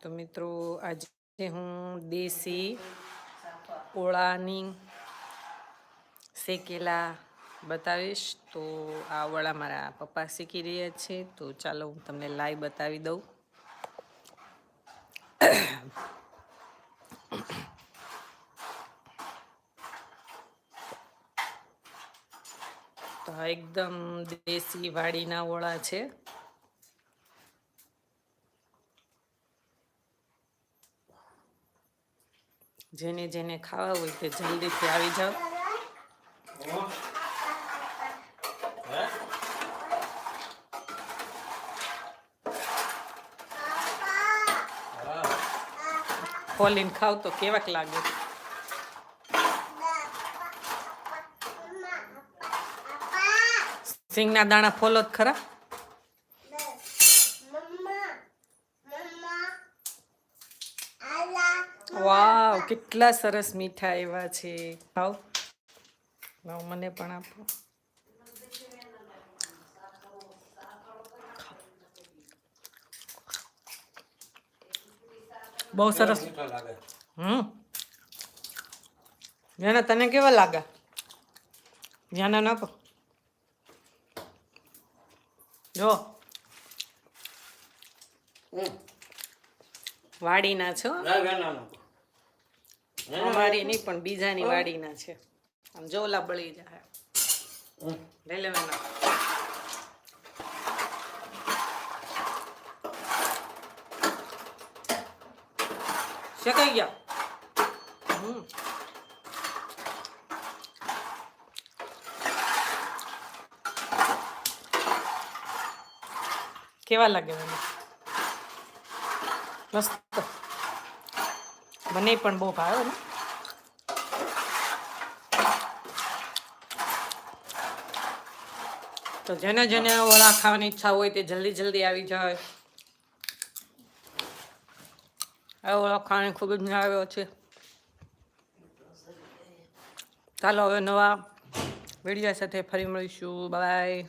તો મિત્રો, આજે હું દેશી ઓળાની શેકેલા બતાવીશ. તો આ ઓળા મારા પપ્પા શીખી રહ્યા છે. તો ચાલો હું તમને લાઈવ બતાવી દઉં. તો એકદમ દેશી વાડીના ઓળા છે. જેને જેને ખાવા હોય તે જલ્દીથી આવી જાઓ. ખોલીને ખાવ તો કેવાક લાગે. સિંગના દાણા ફોલો જ ખરા? વાવ કેટલા સરસ મીઠા એવા છે. ખાવ લાવ મને પણ આપો. બહુ સરસ. હમ. જાના તને કેવા લાગે જાના નાખો. જો. વાડીના છો? અમારી નહીં પણ બીજાની વાડીના છે. આમ જોલા બળી જાય લઈ લેવાના. શેકાઈ ગયા? હમ. કેવા લાગે મને? મસ્ત. મને પણ બહુ ભાવે ને. તો જેને જેને વડા ખાવાની ઈચ્છા હોય તે જલ્દી જલ્દી આવી જાય. આ વડા ખાવાની ખૂબ જ મજા આવ્યો છે. ચાલો હવે નવા વીડિયો સાથે ફરી મળીશું. બાય